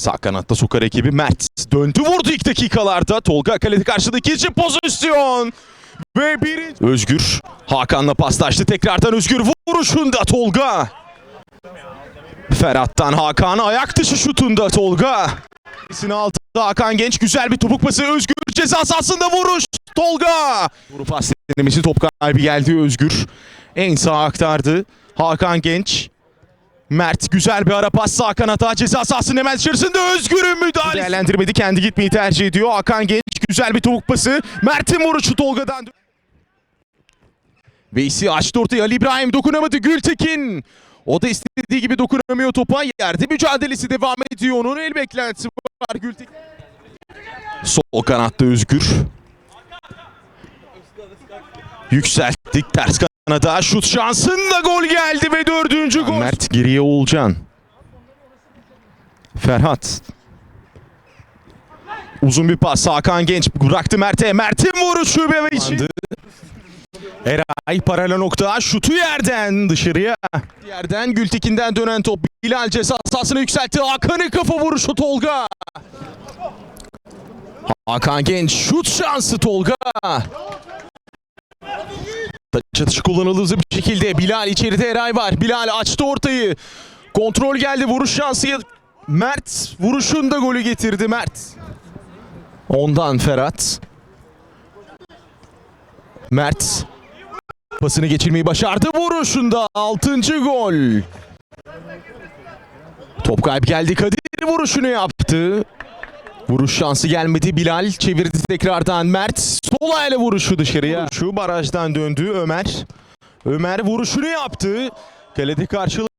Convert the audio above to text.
Sağ kanatta sokar ekibi Mert. Döndü vurdu ilk dakikalarda. Tolga kalede karşıdaki için pozisyon. Ve bir Özgür Hakan'la paslaştı. Tekrardan Özgür vuruşunda Tolga. Ferhat'tan Hakan ayak dışı şutunda Tolga. İkisini aldı Hakan Genç güzel bir topuk pası Özgür ceza sahasında vuruş Tolga. Vurup pas denemesi top kaybı geldi Özgür. En sağa aktardı Hakan Genç. Mert güzel bir ara pas sağ kanata ceza sahasının hemen içerisinde Özgür'ün müdahalesi. Değerlendirmedi kendi gitmeyi tercih ediyor. Hakan Genç güzel bir topuk pası. Mert'in vuruşu Tolga'dan. Veysi açtı ortaya Ali İbrahim dokunamadı Gültekin. O da istediği gibi dokunamıyor topa. Yerde mücadelesi devam ediyor. Onun el beklentisi var Gültekin. Sol kanatta Özgür. Yükselttik ters kanada. Şut şansında gol geldi ve dördüncü gol. Mert geriye Oğulcan. Ferhat. Uzun bir pas Hakan Genç bıraktı Mert'e. Mert'in vuruşu ve içi. Eray paralel nokta şutu yerden dışarıya. Yerden Gültekin'den dönen top Bilal ceza sahasına yükseltti. Hakan'ın kafa vuruşu Tolga. Hakan Genç şut şansı Tolga. Taç atışı kullanıldı bir şekilde. Bilal içeride Eray var. Bilal açtı ortayı. Kontrol geldi vuruş şansı. Mert vuruşunda golü getirdi Mert. Ondan Ferhat. Mert pasını geçirmeyi başardı vuruşunda 6. gol. Top kayıp geldi Kadir vuruşunu yaptı. Vuruş şansı gelmedi Bilal çevirdi tekrardan Mert sol ayağıyla vuruşu dışarıya. Şu barajdan döndü Ömer. Ömer vuruşunu yaptı. Kalede karşılığı